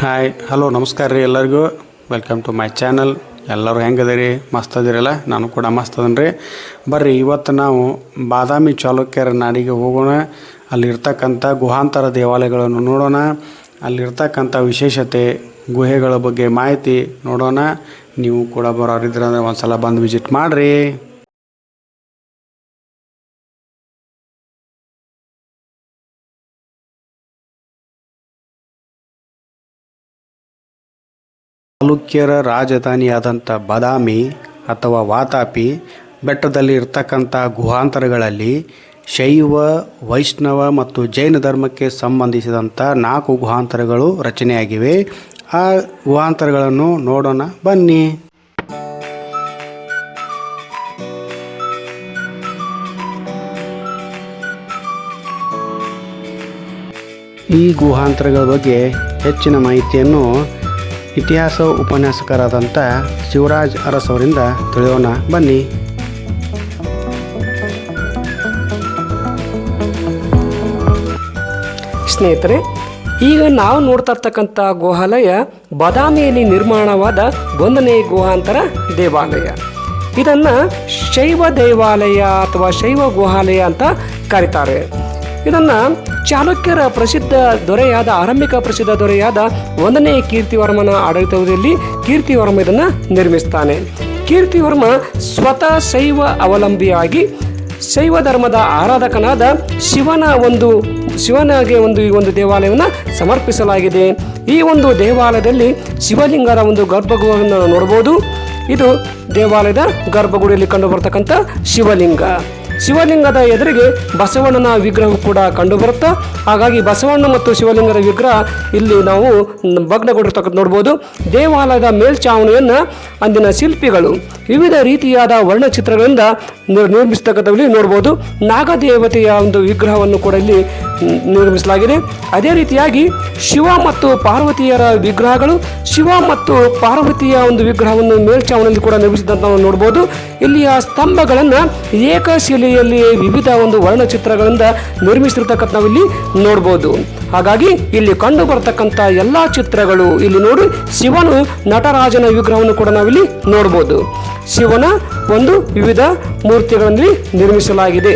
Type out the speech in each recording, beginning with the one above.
Hi hello ನಮಸ್ಕಾರ ರೀ ಎಲ್ಲರಿಗೂ. ವೆಲ್ಕಮ್ ಟು ಮೈ ಚಾನಲ್ ಎಲ್ಲರೂ ಹೆಂಗದಿರಿ ಮಸ್ತ್ ಅದಿರಲ್ಲ ನಾನು ಕೂಡ ಮಸ್ತ್ ಅದನ್ ರೀ. ಬರ್ರಿ, ಇವತ್ತು ನಾವು ಬಾದಾಮಿ ಚಾಲುಕ್ಯರ ನಾಡಿಗೆ ಹೋಗೋಣ. ಅಲ್ಲಿರ್ತಕ್ಕಂಥ ಗುಹಾಂತರ ದೇವಾಲಯಗಳನ್ನು ನೋಡೋಣ. ಅಲ್ಲಿರ್ತಕ್ಕಂಥ ವಿಶೇಷತೆ, ಗುಹೆಗಳ ಬಗ್ಗೆ ಮಾಹಿತಿ ನೋಡೋಣ. ನೀವು ಕೂಡ ಬರೋರಿದ್ರೆ ಅಂದರೆ ಒಂದು ಸಲ ಬಂದು ವಿಸಿಟ್ ಮಾಡಿರಿ. ಚಾಲುಕ್ಯರ ರಾಜಧಾನಿಯಾದಂಥ ಬದಾಮಿ ಅಥವಾ ವಾತಾಪಿ ಬೆಟ್ಟದಲ್ಲಿ ಇರ್ತಕ್ಕಂಥ ಗುಹಾಂತರಗಳಲ್ಲಿ ಶೈವ, ವೈಷ್ಣವ ಮತ್ತು ಜೈನ ಧರ್ಮಕ್ಕೆ ಸಂಬಂಧಿಸಿದಂಥ ನಾಲ್ಕು ಗುಹಾಂತರಗಳು ರಚನೆಯಾಗಿವೆ. ಆ ಗುಹಾಂತರಗಳನ್ನು ನೋಡೋಣ, ಬನ್ನಿ. ಈ ಗುಹಾಂತರಗಳ ಬಗ್ಗೆ ಹೆಚ್ಚಿನ ಮಾಹಿತಿಯನ್ನು ಇತಿಹಾಸ ಉಪನ್ಯಾಸಕರಾದಂಥ ಶಿವರಾಜ್ ಅರಸ್ ಅವರಿಂದ ತಿಳಿಯೋಣ. ಬನ್ನಿ. ಸ್ನೇಹಿತರೆ, ಈಗ ನಾವು ನೋಡ್ತಾ ಇರ್ತಕ್ಕಂಥ ಗುಹಾಲಯ ಬಾದಾಮಿಯಲ್ಲಿ ನಿರ್ಮಾಣವಾದ ಒಂದನೇ ಗುಹಾಂತರ ದೇವಾಲಯ. ಇದನ್ನ ಶೈವ ದೇವಾಲಯ ಅಥವಾ ಶೈವ ಗುಹಾಲಯ ಅಂತ ಕರೀತಾರೆ. ಇದನ್ನ ಚಾಲುಕ್ಯರ ಪ್ರಸಿದ್ಧ ದೊರೆಯಾದ, ಆರಂಭಿಕ ಪ್ರಸಿದ್ಧ ದೊರೆಯಾದ ಒಂದನೇ ಕೀರ್ತಿವರ್ಮನ ಆಡಳಿತದಲ್ಲಿ ಕೀರ್ತಿವರ್ಮ ಇದನ್ನು ನಿರ್ಮಿಸ್ತಾನೆ. ಕೀರ್ತಿವರ್ಮ ಸ್ವತಃ ಶೈವ ಅವಲಂಬಿಯಾಗಿ ಶೈವ ಧರ್ಮದ ಆರಾಧಕನಾದ ಶಿವನ ಒಂದು, ಶಿವನಿಗೆ ಒಂದು ಈ ಒಂದು ದೇವಾಲಯವನ್ನು ಸಮರ್ಪಿಸಲಾಗಿದೆ. ಈ ಒಂದು ದೇವಾಲಯದಲ್ಲಿ ಶಿವಲಿಂಗದ ಒಂದು ಗರ್ಭಗುಡಿಯನ್ನು ನೋಡ್ಬೋದು ಇದು ದೇವಾಲಯದ ಗರ್ಭಗುಡಿಯಲ್ಲಿ ಕಂಡುಬರ್ತಕ್ಕಂಥ ಶಿವಲಿಂಗ. ಶಿವಲಿಂಗದ ಎದುರಿಗೆ ಬಸವಣ್ಣನ ವಿಗ್ರಹ ಕೂಡ ಕಂಡು ಬರುತ್ತಾ ಹಾಗಾಗಿ ಬಸವಣ್ಣ ಮತ್ತು ಶಿವಲಿಂಗದ ವಿಗ್ರಹ ಇಲ್ಲಿ ನಾವು ಭಗ್ನಗೊಂಡಿರ್ತಕ್ಕಂಥ ನೋಡ್ಬೋದು. ದೇವಾಲಯದ ಮೇಲ್ಚಾವಣಿಯನ್ನು ಅಂದಿನ ಶಿಲ್ಪಿಗಳು ವಿವಿಧ ರೀತಿಯಾದ ವರ್ಣಚಿತ್ರಗಳಿಂದ ನಿರ್- ನೋಡಬಹುದು ನೋಡ್ಬೋದು. ನಾಗದೇವತೆಯ ಒಂದು ವಿಗ್ರಹವನ್ನು ಕೂಡ ಇಲ್ಲಿ ನಿರ್ಮಿಸಲಾಗಿದೆ. ಅದೇ ರೀತಿಯಾಗಿ ಶಿವ ಮತ್ತು ಪಾರ್ವತಿಯರ ವಿಗ್ರಹಗಳು, ಶಿವ ಮತ್ತು ಪಾರ್ವತಿಯ ಒಂದು ವಿಗ್ರಹವನ್ನು ಮೇಲ್ಛಾವಣಿಯಲ್ಲಿ ಕೂಡ ನಿರ್ಮಿಸಿದಂತ ನಾವು ನೋಡ್ಬೋದು. ಇಲ್ಲಿಯ ಸ್ತಂಭಗಳನ್ನು ಏಕಶಿಲೆಯಲ್ಲಿ ವಿವಿಧ ಒಂದು ವರ್ಣಚಿತ್ರಗಳಿಂದ ನಿರ್ಮಿಸಿರ್ತಕ್ಕಂಥ ನಾವಿಲ್ಲಿ ನೋಡ್ಬೋದು. ಹಾಗಾಗಿ ಇಲ್ಲಿ ಕಂಡು ಬರತಕ್ಕಂಥ ಎಲ್ಲಾ ಚಿತ್ರಗಳು ಇಲ್ಲಿ ನೋಡಿ ಶಿವನು ನಟರಾಜನ ವಿಗ್ರಹವನ್ನು ಕೂಡ ನಾವಿಲ್ಲಿ ನೋಡ್ಬೋದು. ಶಿವನ ಒಂದು ವಿವಿಧ ಮೂರ್ತಿಗಳಲ್ಲಿ ನಿರ್ಮಿಸಲಾಗಿದೆ.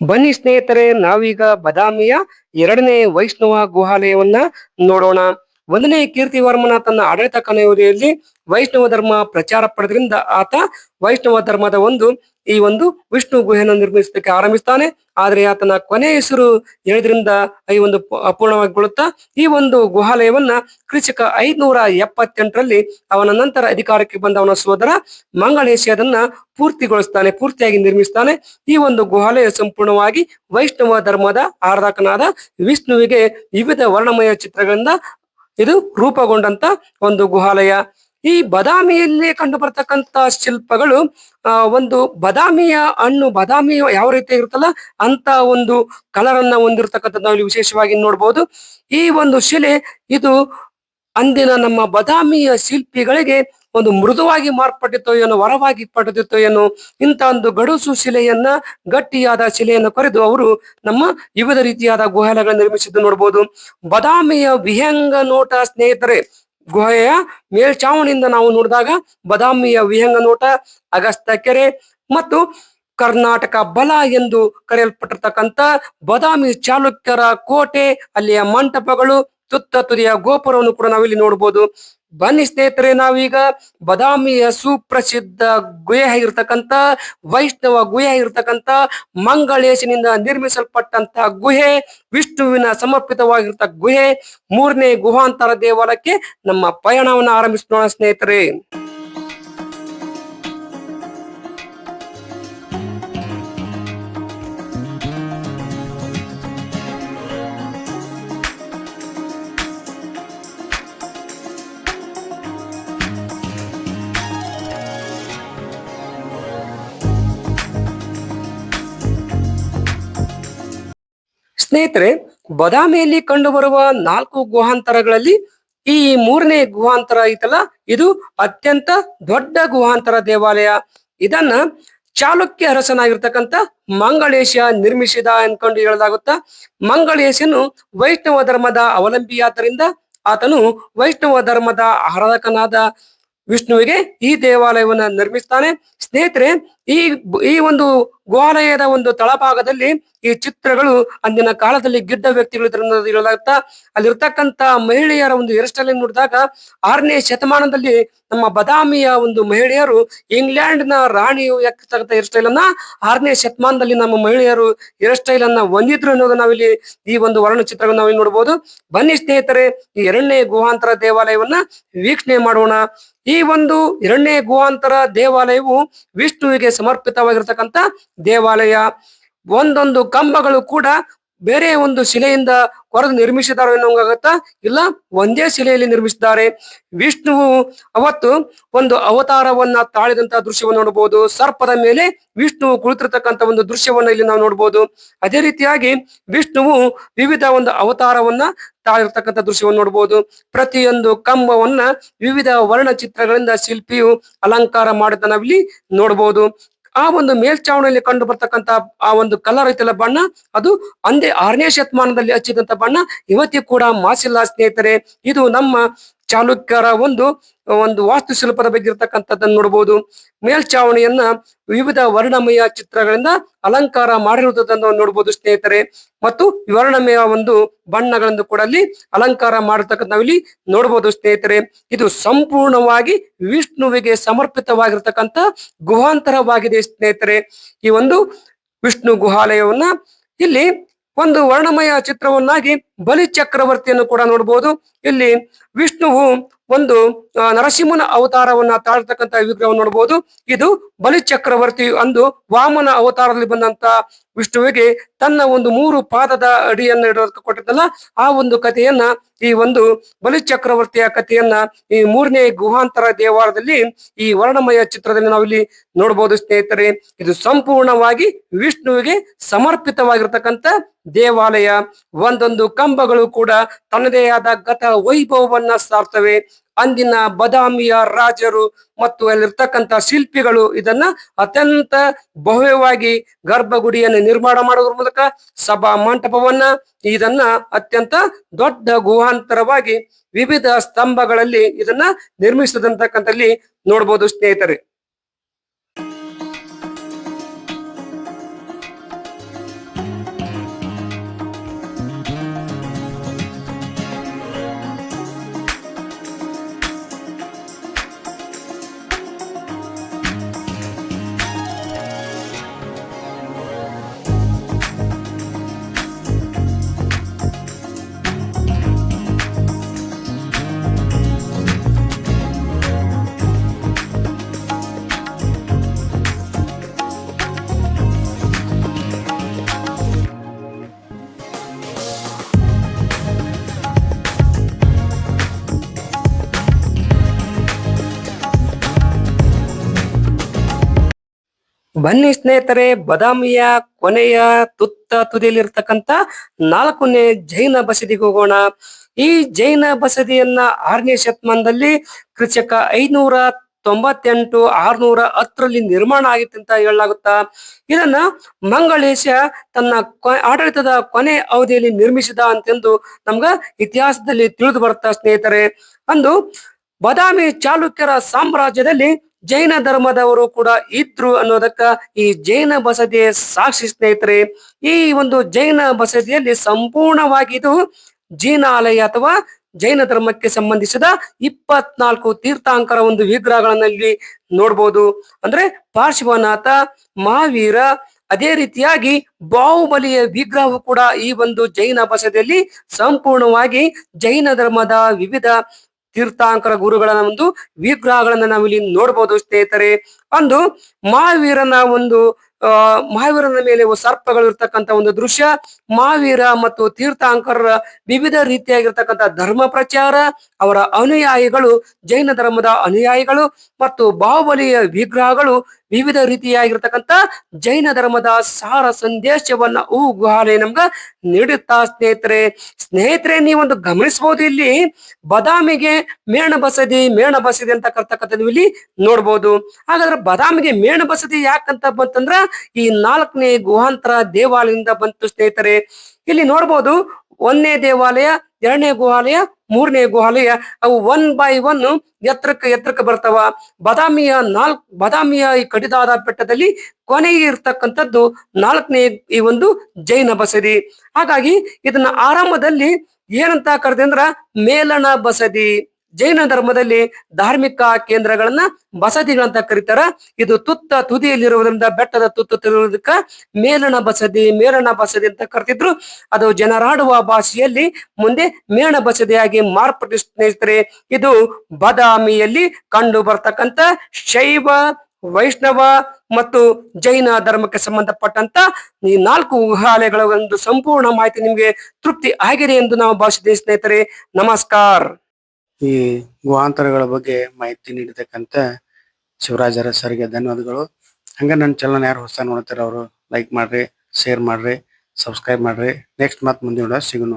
ಬನ್ನಿ ಸ್ನೇಹಿತರೆ ನಾವೀಗ ಬದಾಮಿಯ ಎರಡನೇ ವೈಷ್ಣವ ಗುಹಾಲಯವನ್ನ ನೋಡೋಣ. ಒಂದನೇ ಕೀರ್ತಿವರ್ಮನ ತನ್ನ ಆಡಳಿತ ಕನೆಯಲ್ಲಿ ವೈಷ್ಣವ ಧರ್ಮ ಪ್ರಚಾರ ಪಡೆದ್ರಿಂದ ಆತ ವೈಷ್ಣವ ಧರ್ಮದ ಒಂದು, ಈ ಒಂದು ವಿಷ್ಣು ಗುಹೆಯನ್ನು ನಿರ್ಮಿಸಲಿಕ್ಕೆ ಆರಂಭಿಸ್ತಾನೆ. ಆದರೆ ಆತನ ಕೊನೆ ಹೆಸರು ಹೇಳಿದ್ರಿಂದ ಈ ಒಂದು ಅಪೂರ್ಣವಾಗಿ ಬೀಳುತ್ತಾ, ಈ ಒಂದು ಗುಹಾಲಯವನ್ನ ಕೃಷಿಕ ಐದ್ನೂರ ಎಪ್ಪತ್ತೆಂಟರಲ್ಲಿ ಅವನ ನಂತರ ಅಧಿಕಾರಕ್ಕೆ ಬಂದ ಅವನ ಸೋದರ ಮಂಗಳೇಶಿ ಅದನ್ನ ಪೂರ್ತಿಗೊಳಿಸ್ತಾನೆ, ಪೂರ್ತಿಯಾಗಿ ನಿರ್ಮಿಸ್ತಾನೆ. ಈ ಒಂದು ಗುಹಾಲಯ ಸಂಪೂರ್ಣವಾಗಿ ವೈಷ್ಣವ ಧರ್ಮದ ಆರಾಧಕನಾದ ವಿಷ್ಣುವಿಗೆ ವಿವಿಧ ವರ್ಣಮಯ ಚಿತ್ರಗಳಿಂದ ಇದು ರೂಪಗೊಂಡಂತ ಒಂದು ಗುಹಾಲಯ. ಈ ಬದಾಮಿಯಲ್ಲಿ ಕಂಡು ಬರ್ತಕ್ಕಂತ ಶಿಲ್ಪಗಳು ಒಂದು ಬದಾಮಿಯ ಹಣ್ಣು, ಬದಾಮಿ ಯಾವ ರೀತಿ ಇರುತ್ತಲ್ಲ, ಅಂತ ಒಂದು ಕಲರ್ ಅನ್ನ ಹೊಂದಿರತಕ್ಕಂಥದ್ದು ನಾವು ಇಲ್ಲಿ ವಿಶೇಷವಾಗಿ ನೋಡ್ಬೋದು. ಈ ಒಂದು ಶಿಲೆ, ಇದು ಅಂದಿನ ನಮ್ಮ ಬದಾಮಿಯ ಶಿಲ್ಪಿಗಳಿಗೆ ಒಂದು ಮೃದುವಾಗಿ ಮಾರ್ಪಟ್ಟಿತ್ತೋ ಏನೋ, ವರವಾಗಿ ಪಡೆದಿತ್ತೋ ಏನೋ, ಇಂಥ ಒಂದು ಗಡುಸು ಶಿಲೆಯನ್ನ, ಗಟ್ಟಿಯಾದ ಶಿಲೆಯನ್ನು ಕೊರೆದು ಅವರು ನಮ್ಮ ವಿವಿಧ ರೀತಿಯಾದ ಗುಹಾಲಯಗಳನ್ನು ನಿರ್ಮಿಸಿದ್ದು ನೋಡ್ಬೋದು. ಬದಾಮಿಯ ವಿಹಂಗ ನೋಟ ಸ್ನೇಹಿತರೆ, ಗುಹೆಯ ಮೇಲ್ಚಾವಣಿಯಿಂದ ನಾವು ನೋಡಿದಾಗ ಬದಾಮಿಯ ವಿಹಂಗ ನೋಟ ಅಗಸ್ತ ಕೆರೆ ಮತ್ತು ಕರ್ನಾಟಕ ಬಲ ಎಂದು ಕರೆಯಲ್ಪಟ್ಟಿರ್ತಕ್ಕಂತ ಬದಾಮಿ ಚಾಲುಕ್ಯರ ಕೋಟೆ, ಅಲ್ಲಿಯ ಮಂಟಪಗಳು, ತುತ್ತ ತುದಿಯ ಗೋಪುರವನ್ನು ಕೂಡ ನಾವಿಲ್ಲಿ ನೋಡಬಹುದು ಬನ್ನಿ ಸ್ನೇಹಿತರೆ, ನಾವೀಗ ಬದಾಮಿಯ ಸುಪ್ರಸಿದ್ಧ ಗುಹೆ ಆಗಿರ್ತಕ್ಕಂಥ ವೈಷ್ಣವ ಗುಹೆ ಆಗಿರ್ತಕ್ಕಂಥ ಮಂಗಳೇಶನಿಂದ ನಿರ್ಮಿಸಲ್ಪಟ್ಟಂತ ಗುಹೆ, ವಿಷ್ಣುವಿನ ಸಮರ್ಪಿತವಾಗಿರ್ತ ಗುಹೆ. ಮೂರನೇ ಗುಹಾಂತರ ದೇವಾಲಯಕ್ಕೆ ನಮ್ಮ ಪಯಣವನ್ನು ಆರಂಭಿಸೋಣ ಸ್ನೇಹಿತರೆ. ಸ್ನೇಹಿತರೆ, ಬದಾಮಿಯಲ್ಲಿ ಕಂಡುಬರುವ ನಾಲ್ಕು ಗುಹಾಂತರಗಳಲ್ಲಿ ಈ ಮೂರನೇ ಗುಹಾಂತರ ಐತಲ್ಲ, ಇದು ಅತ್ಯಂತ ದೊಡ್ಡ ಗುಹಾಂತರ ದೇವಾಲಯ. ಇದನ್ನ ಚಾಲುಕ್ಯ ಅರಸನಾಗಿರ್ತಕ್ಕಂಥ ಮಂಗಳೇಶ ನಿರ್ಮಿಸಿದ ಅನ್ಕೊಂಡು ಹೇಳಲಾಗುತ್ತಾ ಮಂಗಳೇಶನು ವೈಷ್ಣವ ಧರ್ಮದ ಅವಲಂಬಿಯಾದ್ದರಿಂದ ಆತನು ವೈಷ್ಣವ ಧರ್ಮದ ಆರಾಧಕನಾದ ವಿಷ್ಣುವಿಗೆ ಈ ದೇವಾಲಯವನ್ನ ನಿರ್ಮಿಸ್ತಾನೆ. ಸ್ನೇಹಿತರೆ ಈ ಈ ಒಂದು ಗೋಲಯದ ಒಂದು ತಳಭಾಗದಲ್ಲಿ ಈ ಚಿತ್ರಗಳು ಅಂದಿನ ಕಾಲದಲ್ಲಿ ಗಿಡ್ಡ ವ್ಯಕ್ತಿಗಳು ಇರಲಾಗುತ್ತಾ ಅಲ್ಲಿರ್ತಕ್ಕಂತ ಮಹಿಳೆಯರ ಒಂದು ಹೇರ್ ಸ್ಟೈಲ್ ನೋಡಿದಾಗ ಆರನೇ ಶತಮಾನದಲ್ಲಿ ನಮ್ಮ ಬದಾಮಿಯ ಒಂದು ಮಹಿಳೆಯರು ಇಂಗ್ಲೆಂಡ್ನ ರಾಣಿಯು ಯಾಕಿರ್ತಕ್ಕಂಥ ಹೇರ್ ಸ್ಟೈಲ್ ಅನ್ನ ಆರನೇ ಶತಮಾನದಲ್ಲಿ ನಮ್ಮ ಮಹಿಳೆಯರು ಹೇರ್ ಸ್ಟೈಲ್ ಅನ್ನ ಹೊಂದಿದ್ರು ಅನ್ನೋದು ನಾವಿಲ್ಲಿ ಈ ಒಂದು ವರ್ಣ ಚಿತ್ರಗಳನ್ನು ನಾವಿಲ್ಲಿ ನೋಡಬಹುದು ಬನ್ನಿ ಸ್ನೇಹಿತರೆ, ಈ ಎರಡನೇ ಗುಹಾಂತರ ದೇವಾಲಯವನ್ನ ವೀಕ್ಷಣೆ ಮಾಡೋಣ. ಈ ಒಂದು ಎರಡನೇ ಗುಹಾಂತರ ದೇವಾಲಯವು ವಿಷ್ಣುವಿಗೆ ಸಮರ್ಪಿತವಾಗಿರ್ತಕ್ಕಂಥ ದೇವಾಲಯ. ಒಂದೊಂದು ಕಂಬಗಳು ಕೂಡ ಬೇರೆ ಒಂದು ಶಿಲೆಯಿಂದ ಕೊರೆದು ನಿರ್ಮಿಸಿದಾರೋ ಎನ್ನುವಂಗಾಗತ್ತಾ ಇಲ್ಲ, ಒಂದೇ ಶಿಲೆಯಲ್ಲಿ ನಿರ್ಮಿಸಿದ್ದಾರೆ. ವಿಷ್ಣುವು ಅವತ್ತು ಒಂದು ಅವತಾರವನ್ನ ತಾಳಿದಂತ ದೃಶ್ಯವನ್ನು ನೋಡಬಹುದು. ಸರ್ಪದ ಮೇಲೆ ವಿಷ್ಣುವು ಕುಳಿತಿರ್ತಕ್ಕಂಥ ಒಂದು ದೃಶ್ಯವನ್ನ ಇಲ್ಲಿ ನಾವು ನೋಡಬಹುದು. ಅದೇ ರೀತಿಯಾಗಿ ವಿಷ್ಣುವು ವಿವಿಧ ಒಂದು ಅವತಾರವನ್ನ ತಾಳಿರ್ತಕ್ಕಂಥ ದೃಶ್ಯವನ್ನು ನೋಡಬಹುದು. ಪ್ರತಿಯೊಂದು ಕಂಬವನ್ನ ವಿವಿಧ ವರ್ಣಚಿತ್ರಗಳಿಂದ ಶಿಲ್ಪಿಯು ಅಲಂಕಾರ ಮಾಡಿದ ನಾವಿಲ್ಲಿ ನೋಡಬಹುದು. ಆ ಒಂದು ಮೇಲ್ಚಾವಣಿಯಲ್ಲಿ ಕಂಡು ಬರ್ತಕ್ಕಂತ ಆ ಒಂದು ಕಲರ್ ಐತಲ್ಲ ಬಣ್ಣ, ಅದು ಅಂದೇ ಆರನೇ ಶತಮಾನದಲ್ಲಿ ಹಚ್ಚಿದಂತ ಬಣ್ಣ. ಇವತ್ತಿಗೂ ಕೂಡ ಮಾಸಿಲ್ಲ ಸ್ನೇಹಿತರೆ, ಇದು ನಮ್ಮ ಚಾಲುಕ್ಯರ ಒಂದು ಒಂದು ವಾಸ್ತುಶಿಲ್ಪದ ಬಗ್ಗೆ ಇರತಕ್ಕಂಥದ್ದನ್ನು ನೋಡಬಹುದು ಮೇಲ್ಚಾವಣಿಯನ್ನ ವಿವಿಧ ವರ್ಣಮಯ ಚಿತ್ರಗಳಿಂದ ಅಲಂಕಾರ ಮಾಡಿರುವುದನ್ನು ನೋಡಬಹುದು ಸ್ನೇಹಿತರೆ. ಮತ್ತು ವರ್ಣಮಯ ಒಂದು ಬಣ್ಣಗಳನ್ನು ಕೂಡ ಅಲ್ಲಿ ಅಲಂಕಾರ ಮಾಡಿರ್ತಕ್ಕಂಥ ನಾವಿಲ್ಲಿ ನೋಡಬಹುದು ಸ್ನೇಹಿತರೆ. ಇದು ಸಂಪೂರ್ಣವಾಗಿ ವಿಷ್ಣುವಿಗೆ ಸಮರ್ಪಿತವಾಗಿರ್ತಕ್ಕಂಥ ಗುಹಾಂತರವಾಗಿದೆ ಸ್ನೇಹಿತರೆ. ಈ ಒಂದು ವಿಷ್ಣು ಗುಹಾಲಯವನ್ನ ಇಲ್ಲಿ ಒಂದು ವರ್ಣಮಯ ಚಿತ್ರವನ್ನಾಗಿ ಬಲಿ ಚಕ್ರವರ್ತಿಯನ್ನು ಕೂಡ ನೋಡಬಹುದು ಇಲ್ಲಿ ವಿಷ್ಣುವು ಒಂದು ನರಸಿಂಹನ ಅವತಾರವನ್ನ ತಾಳ್ತಕ್ಕಂಥ ವಿಗ್ರಹವನ್ನು ನೋಡಬಹುದು ಇದು ಬಲಿ ಚಕ್ರವರ್ತಿ ಅಂದು ವಾಮನ ಅವತಾರದಲ್ಲಿ ಬಂದಂತ ವಿಷ್ಣುವಿಗೆ ತನ್ನ ಒಂದು ಮೂರು ಪಾದದ ಅಡಿಯನ್ನು ಇಡೋದಕ್ಕೆ ಕೊಟ್ಟಿದ್ದಲ್ಲ, ಆ ಒಂದು ಕಥೆಯನ್ನ ಈ ಒಂದು ಬಲಿ ಚಕ್ರವರ್ತಿಯ ಕಥೆಯನ್ನ ಈ ಮೂರನೇ ಗುಹಾಂತರ ದೇವಾಲಯದಲ್ಲಿ ಈ ವರ್ಣಮಯ ಚಿತ್ರದಲ್ಲಿ ನಾವಿಲ್ಲಿ ನೋಡಬಹುದು ಸ್ನೇಹಿತರೆ. ಇದು ಸಂಪೂರ್ಣವಾಗಿ ವಿಷ್ಣುವಿಗೆ ಸಮರ್ಪಿತವಾಗಿರ್ತಕ್ಕಂಥ ದೇವಾಲಯ. ಒಂದೊಂದು ಕಂಬಗಳು ಕೂಡ ತನ್ನದೇ ಆದ ಗತ ವೈಭವವನ್ನ ಸಾರ್ತವೆ ಅಂದಿನ ಬದಾಮಿಯ ರಾಜರು ಮತ್ತು ಅಲ್ಲಿರ್ತಕ್ಕಂಥ ಶಿಲ್ಪಿಗಳು ಇದನ್ನ ಅತ್ಯಂತ ಭವ್ಯವಾಗಿ ಗರ್ಭಗುಡಿಯನ್ನು ನಿರ್ಮಾಣ ಮಾಡೋದ್ರ ಮೂಲಕ ಸಭಾ ಮಂಟಪವನ್ನ ಇದನ್ನ ಅತ್ಯಂತ ದೊಡ್ಡ ಗುಹಾಂತರವಾಗಿ ವಿವಿಧ ಸ್ತಂಭಗಳಲ್ಲಿ ಇದನ್ನ ನಿರ್ಮಿಸಿದಂತಕ್ಕಂಥಲ್ಲಿ ನೋಡ್ಬೋದು ಸ್ನೇಹಿತರೆ. ಬನ್ನಿ ಸ್ನೇಹಿತರೆ, ಬದಾಮಿಯ ಕೊನೆಯ ತುತ್ತ ತುದಿಯಲ್ಲಿರ್ತಕ್ಕಂಥ ನಾಲ್ಕನೇ ಜೈನ ಬಸದಿಗೆ ಹೋಗೋಣ. ಈ ಜೈನ ಬಸದಿಯನ್ನ ಆರನೇ ಶತಮಾನದಲ್ಲಿ ಕೃಷಕ ಐನೂರ ತೊಂಬತ್ತೆಂಟು, ಆರ್ನೂರ ಹತ್ತರಲ್ಲಿ ನಿರ್ಮಾಣ ಆಗಿತ್ತು ಅಂತ ಹೇಳಲಾಗುತ್ತಾ, ಇದನ್ನ ಮಂಗಳೇಶ ತನ್ನ ಆಡಳಿತದ ಕೊನೆ ಅವಧಿಯಲ್ಲಿ ನಿರ್ಮಿಸಿದ ಅಂತಂದು ನಮ್ಗ ಇತಿಹಾಸದಲ್ಲಿ ತಿಳಿದು ಬರುತ್ತಾ ಸ್ನೇಹಿತರೆ. ಅಂದು ಬದಾಮಿ ಚಾಲುಕ್ಯರ ಸಾಮ್ರಾಜ್ಯದಲ್ಲಿ ಜೈನ ಧರ್ಮದವರು ಕೂಡ ಇದ್ರು ಅನ್ನೋದಕ್ಕ ಈ ಜೈನ ಬಸದಿಯ ಸಾಕ್ಷಿ ಸ್ನೇಹಿತರೆ, ಈ ಒಂದು ಜೈನ ಬಸದಿಯಲ್ಲಿ ಸಂಪೂರ್ಣವಾಗಿ ಇದು ಜೀನಾಲಯ ಅಥವಾ ಜೈನ ಧರ್ಮಕ್ಕೆ ಸಂಬಂಧಿಸಿದ ಇಪ್ಪತ್ನಾಲ್ಕು ತೀರ್ಥಾಂಕರ ಒಂದು ವಿಗ್ರಹಗಳನ್ನಲ್ಲಿ ನೋಡ್ಬೋದು. ಅಂದ್ರೆ ಪಾರ್ಶ್ವನಾಥ, ಮಹಾವೀರ, ಅದೇ ರೀತಿಯಾಗಿ ಬಾಹುಬಲಿಯ ವಿಗ್ರಹವು ಕೂಡ ಈ ಒಂದು ಜೈನ ಬಸದಿಯಲ್ಲಿ ಸಂಪೂರ್ಣವಾಗಿ ಜೈನ ಧರ್ಮದ ವಿವಿಧ ತೀರ್ಥಾಂಕರ ಗುರುಗಳ ಒಂದು ವಿಗ್ರಹಗಳನ್ನ ನಾವಿಲ್ಲಿ ನೋಡಬಹುದು ಸ್ನೇಹಿತರೆ. ಒಂದು ಮಹಾವೀರನ ಒಂದು, ಆ, ಮಹಾವೀರನ ಮೇಲೆ ಸರ್ಪಗಳು ಇರ್ತಕ್ಕಂಥ ಒಂದು ದೃಶ್ಯ, ಮಹಾವೀರ ಮತ್ತು ತೀರ್ಥಾಂಕರರ ವಿವಿಧ ರೀತಿಯಾಗಿರ್ತಕ್ಕಂಥ ಧರ್ಮ ಪ್ರಚಾರ, ಅವರ ಅನುಯಾಯಿಗಳು, ಜೈನ ಧರ್ಮದ ಅನುಯಾಯಿಗಳು ಮತ್ತು ಬಾಹುಬಲಿಯ ವಿಗ್ರಹಗಳು ವಿವಿಧ ರೀತಿಯಾಗಿರ್ತಕ್ಕಂಥ ಜೈನ ಧರ್ಮದ ಸಾರ ಸಂದೇಶವನ್ನ ಊ ಗುಹಾಲೆ ನಮ್ಗ ನೀಡುತ್ತಾ ಸ್ನೇಹಿತರೆ. ಸ್ನೇಹಿತರೆ, ನೀವೊಂದು ಗಮನಿಸಬಹುದು ಇಲ್ಲಿ. ಬದಾಮಿಗೆ ಮೇಣ ಬಸದಿ ಮೇಣ ಬಸದಿ ಅಂತ ಕರ್ತಕ್ಕಂಥ ನೀವು ಇಲ್ಲಿ ನೋಡ್ಬೋದು. ಹಾಗಾದ್ರೆ ಬದಾಮಿಗೆ ಮೇಣ ಬಸದಿ ಯಾಕಂತ ಬಂತಂದ್ರ ಈ ನಾಲ್ಕನೇ ಗುಹಾಂತರ ದೇವಾಲಯದಿಂದ ಬಂತು ಸ್ನೇಹಿತರೆ. ಇಲ್ಲಿ ನೋಡ್ಬೋದು, ಒಂದನೇ ದೇವಾಲಯ, ಎರಡನೇ ಗುಹಾಲಯ ಮೂರನೇ ಗುಹಾಲಯ ಅವು ಒನ್ ಬೈ ಒನ್ ಎತ್ತರಕ್ಕೆ ಎತ್ತರಕ್ಕೆ ಬರ್ತಾವ. ಬಾದಾಮಿಯ ನಾಲ್ಕ್, ಬಾದಾಮಿಯ ಈ ಕಡಿದಾದ ಬೆಟ್ಟದಲ್ಲಿ ಕೊನೆಗೆ ಇರ್ತಕ್ಕಂಥದ್ದು ನಾಲ್ಕನೇ ಈ ಒಂದು ಜೈನ ಬಸದಿ. ಹಾಗಾಗಿ ಇದನ್ನ ಆರಂಭದಲ್ಲಿ ಏನಂತ ಕರೆದೆ ಮೇಲಣ ಬಸದಿ. ಜೈನ ಧರ್ಮದಲ್ಲಿ ಧಾರ್ಮಿಕ ಕೇಂದ್ರಗಳನ್ನ ಬಸದಿಗಳಂತ ಕರೀತಾರ. ಇದು ತುತ್ತ ತುದಿಯಲ್ಲಿರುವುದರಿಂದ ಬೆಟ್ಟದ ತುತ್ತ ತಿರುವುದಕ್ಕ ಮೇಲಣ ಬಸದಿ ಮೇಲಣ ಬಸದಿ ಅಂತ ಕರೆತಿದ್ರು. ಅದು ಜನರಾಡುವ ಭಾಷೆಯಲ್ಲಿ ಮುಂದೆ ಮೇಣ ಬಸದಿಯಾಗಿ ಮಾರ್ಪಟ್ಟ ಸ್ನೇಹಿತರೆ ಇದು ಬದಾಮಿಯಲ್ಲಿ ಕಂಡು ಬರ್ತಕ್ಕಂತ ಶೈವ, ವೈಷ್ಣವ ಮತ್ತು ಜೈನ ಧರ್ಮಕ್ಕೆ ಸಂಬಂಧಪಟ್ಟಂತ ಈ ನಾಲ್ಕು ಗುಹಾಲಯಗಳ ಒಂದು ಸಂಪೂರ್ಣ ಮಾಹಿತಿ ನಿಮಗೆ ತೃಪ್ತಿ ಆಗಿದೆ ಎಂದು ನಾವು ಭಾವಿಸಿದ್ದೇವೆ ಸ್ನೇಹಿತರೆ. ನಮಸ್ಕಾರ. ಈ ಗುಹಾಂತರಗಳ ಬಗ್ಗೆ ಮಾಹಿತಿ ನೀಡತಕ್ಕಂತ ಶಿವರಾಜ್ ಅರಸ್ ಸರ್ಗೆ ಧನ್ಯವಾದಗಳು. ಹಂಗ ನನ್ನ ಚಲನ ಯಾರು ಹೊಸ ನೋಡ್ತಾರ ಅವರು ಲೈಕ್ ಮಾಡ್ರಿ ಶೇರ್ ಮಾಡ್ರಿ ಸಬ್ಸ್ಕ್ರೈಬ್ ಮಾಡ್ರಿ. ನೆಕ್ಸ್ಟ್ ಮತ್ತೆ ಮುಂದಿನ ಸಿಗೋಣ.